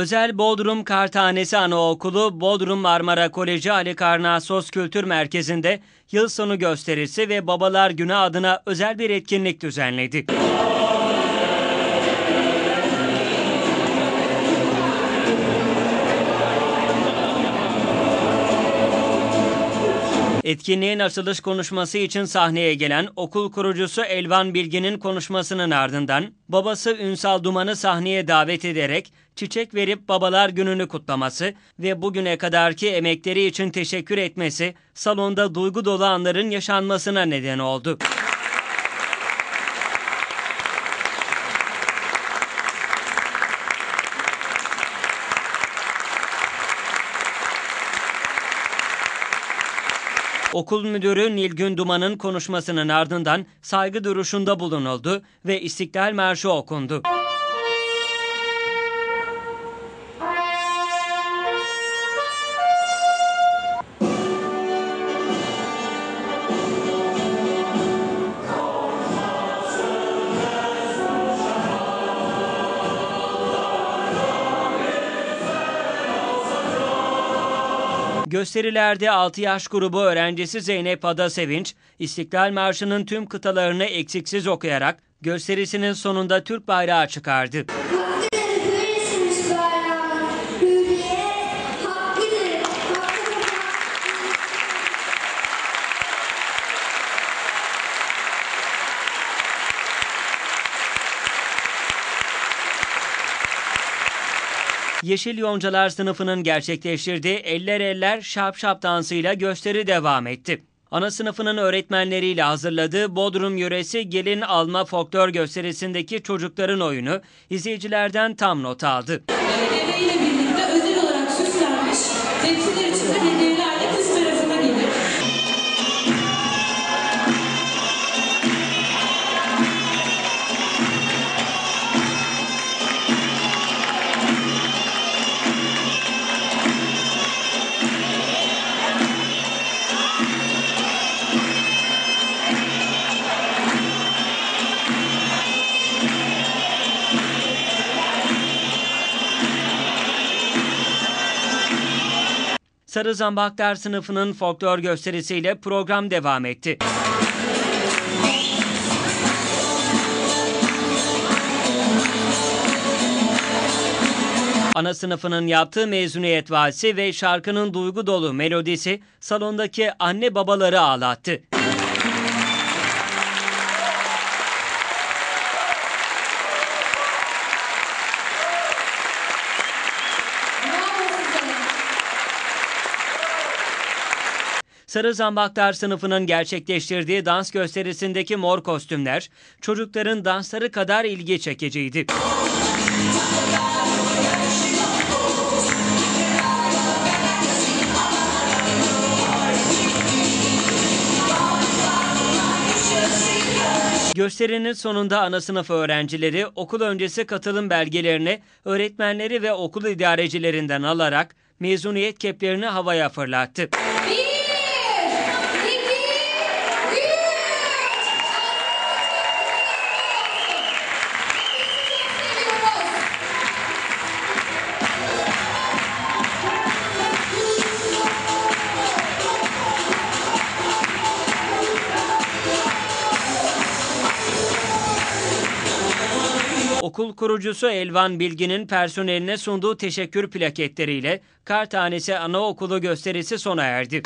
Özel Bodrum Kartanesi Anaokulu Bodrum Marmara Koleji Ali Karnasos Kültür Merkezi'nde yıl sonu gösterisi ve Babalar Günü adına özel bir etkinlik düzenledi. Etkinliğin açılış konuşması için sahneye gelen okul kurucusu Elvan Bilgin'in konuşmasının ardından babası Ünsal Duman'ı sahneye davet ederek çiçek verip babalar gününü kutlaması ve bugüne kadarki emekleri için teşekkür etmesi salonda duygu dolu anların yaşanmasına neden oldu. Okul müdürü Nilgün Duman'ın konuşmasının ardından saygı duruşunda bulunuldu ve İstiklal Marşı okundu. Gösterilerde 6 yaş grubu öğrencisi Zeynep Ada Sevinç, İstiklal Marşı'nın tüm kıtalarını eksiksiz okuyarak gösterisinin sonunda Türk bayrağı çıkardı. Yeşil Yoncalar sınıfının gerçekleştirdiği Eller Eller Şap Şap dansıyla gösteri devam etti. Ana sınıfının öğretmenleriyle hazırladığı Bodrum yöresi gelin alma folklor gösterisindeki çocukların oyunu izleyicilerden tam not aldı. Deveyle birlikte özel olarak süslenmiş tepsiler içinde Sarı Zambaklar sınıfının folklor gösterisiyle program devam etti. Ana sınıfının yaptığı mezuniyet valsi ve şarkının duygu dolu melodisi salondaki anne babaları ağlattı. Sarı Zambaklar sınıfının gerçekleştirdiği dans gösterisindeki mor kostümler çocukların dansları kadar ilgi çekiciydi. Gösterinin sonunda ana sınıf öğrencileri okul öncesi katılım belgelerini öğretmenleri ve okul idarecilerinden alarak mezuniyet keplerini havaya fırlattı. Bir, Okul kurucusu Elvan Bilgin'in personeline sunduğu teşekkür plaketleriyle Kar Tanesi Anaokulu gösterisi sona erdi.